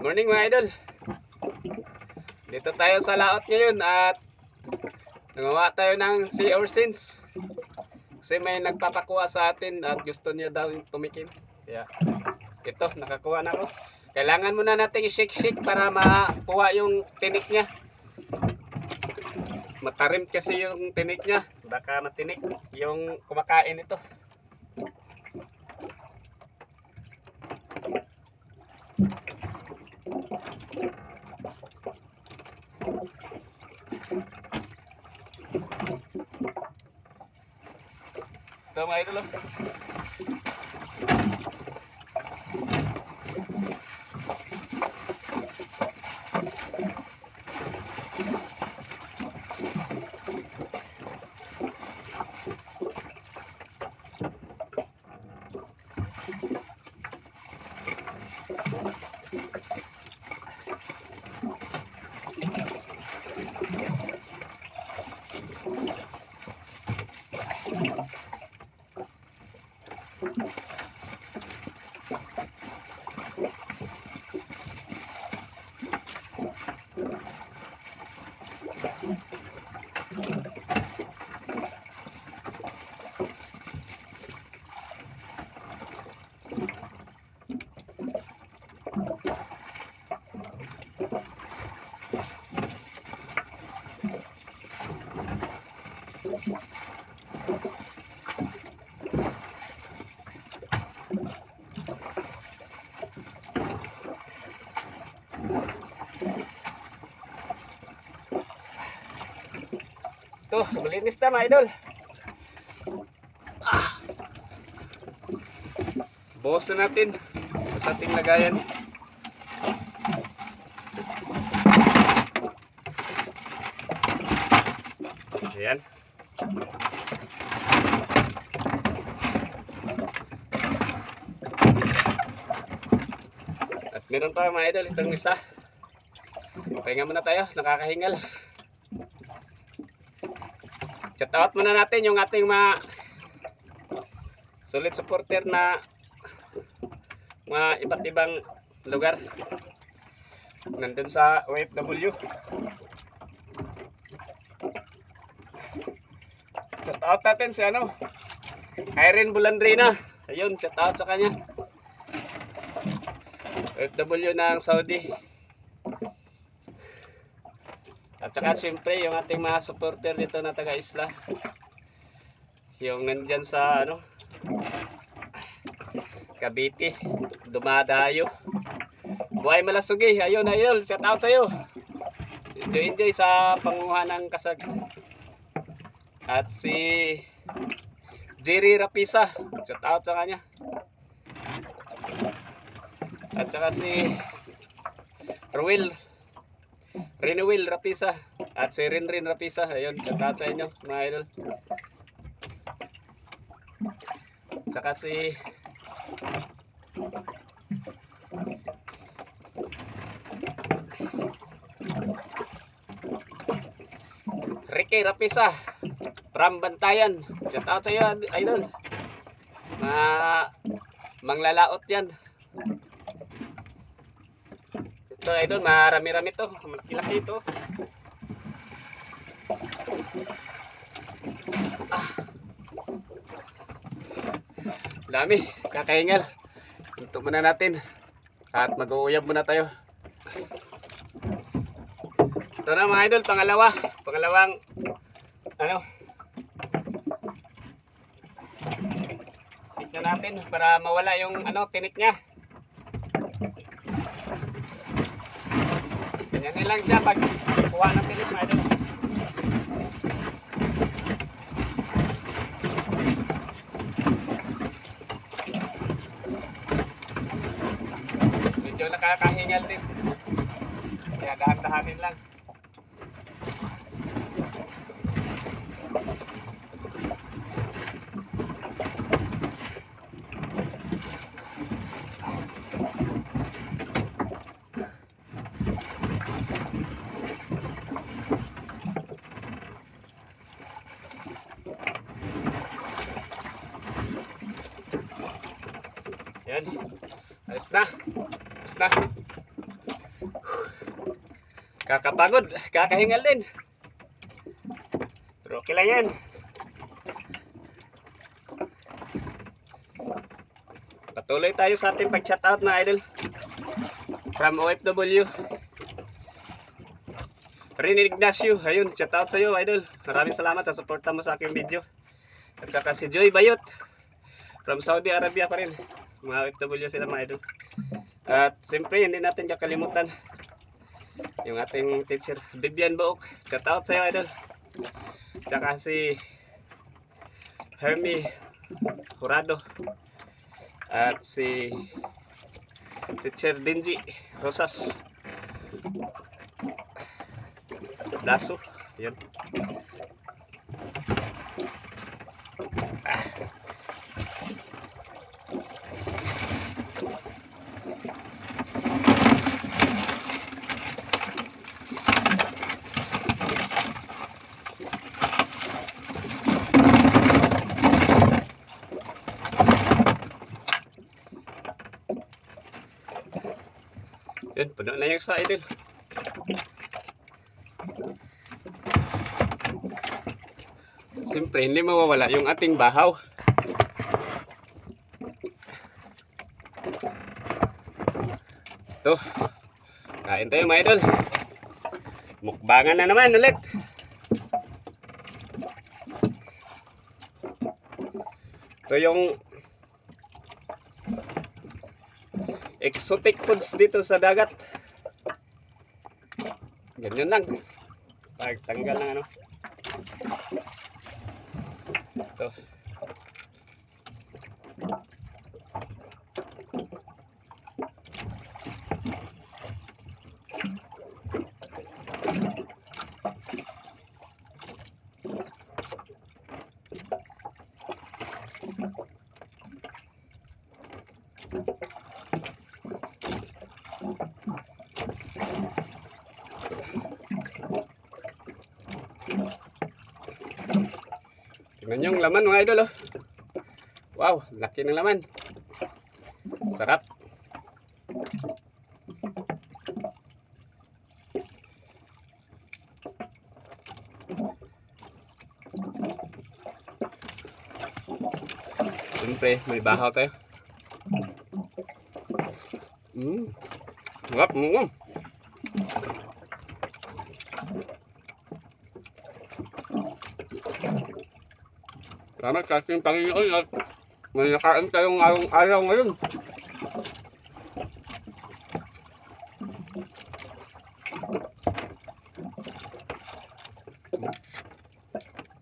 Morning mga idol. Dito tayo sa laot ngayon at nagawa tayo ng sea orsins. Kasi may nagpapakuha sa atin at gusto niya daw tumikim. Kaya ito, nakakuha na ako. Kailangan muna natin i-shake-shake para makuha yung tinik niya. Matarim kasi yung tinik niya. Baka matinik yung kumakain ito. Ito mga idol. Oh. Malinis na mga idol. Ah. Buhos na natin sa ating lagayan. Ayan. At meron pa mga idol, itong isa. Pahinga muna tayo, nakakahingal. Shout out muna natin yung ating mga solid supporter na mga iba't ibang lugar. Nandun sa OFW. Shout out natin si ano, Irene Bulandrina. Ayun, shout out sa kanya. OFW ng Saudi. At saka siyempre yung ating mga supporter dito na taga isla. Yung nandyan sa ano Cavite, dumadayo. Buhay malasugi, ayun ayun, shout out sa'yo. Enjoy enjoy sa panguha ng kasag. At si Jerry Rapisa, shout out sa kanya. At saka si Ruel Renewil Rapisa at si Rinrin Rapisa. Ayun, shout out sa inyo mga idol. Saka si Ricky Rapisa from Bantayan. Shout out sa iyo, idol. Mga manglalaot yan. Ito idol, marami-rami to. Malaki-laki ito. Ah. Dami, kakahingal. Ito muna natin. At mag-uuyab muna tayo. Ito na mga idol, pangalawa. Pangalawang, ano, Sit na natin para mawala yung ano, tinik niya. Ganyan lang siya pag kuha ng tinik mga idol. Medyo nakakahingal din. Kaya dahan-dahanin lang. Na. Na. Kakapagod. Kakahingal din. Pero okay lang yan. Patuloy tayo sa ating pag-shoutout na idol. From OFW. Rin Ignacio, ayun, shoutout sa iyo idol. Maraming salamat sa suporta mo sa aking video. At saka si Joy Bayot. From Saudi Arabia pa rin. Mga OFW sila mga idol. At siyempre, hindi natin kakalimutan yung ating teacher, Vivian Book. Shoutout sa iyo idol. Tsaka si Hermie Jurado. At si Teacher Dinji Rosas. Daso. Yun. Ah. Puno na idol. Siyempre, hindi mawawala yung ating bahaw. Ito. Kain tayo mga idol. Mukbangan na naman ulit. Ito yung exotic foods dito sa dagat. Ganyan lang. Pagtanggal ng ano. Ito. Tingnan yung laman mga idol oh. Wow, laki ng laman. Sarap. Siyempre, may bahaw tayo. Mm. Sarap. Mm. Salamat sa ating Panginoon at may nakain tayong arong araw ngayon.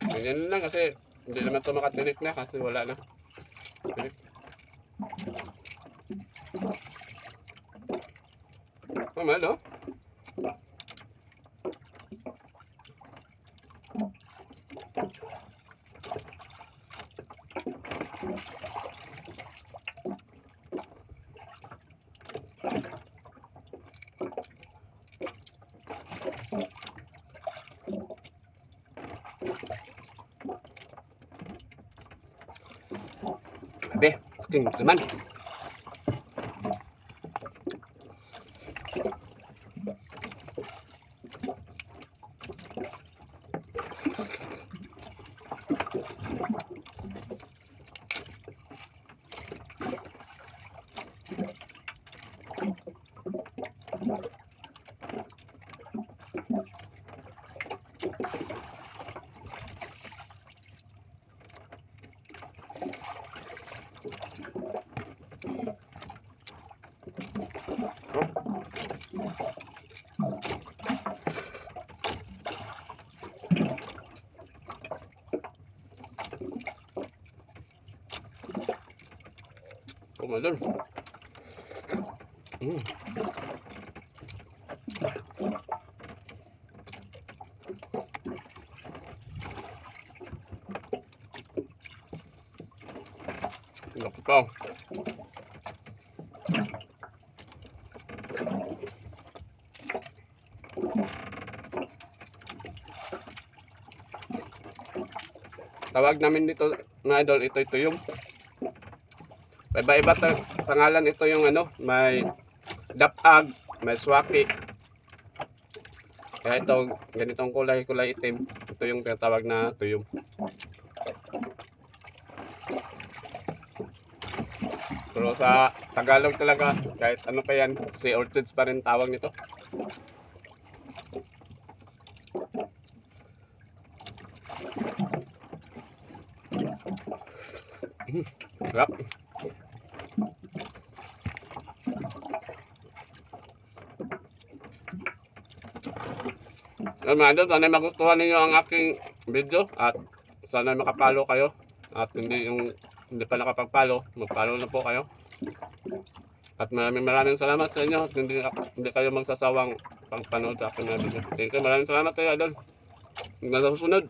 Ganyan lang kasi hindi naman ito makatinik na kasi wala na. Tinik. Oh, 镜子慢点 Kumalon. Mm. Pa. Tawag namin dito na idol, ito ito yung Iba-iba to, pangalan ito yung ano, may dapag, may swaki. Kaya ito, ganitong kulay, kulay itim. Ito yung tinatawag na tuyong. Pero sa Tagalog talaga, kahit ano pa yan, sea orchids pa rin tawag nito. Sarap. Yan mga idol, sana magustuhan ninyo ang aking video at sana makapalo kayo at hindi yung hindi pa nakapagpalo, magpalo na po kayo. At maraming maraming salamat sa inyo hindi, hindi kayo magsasawang pangpanood sa aking mga video. Thank you, maraming salamat kayo idol. Hanggang sa susunod.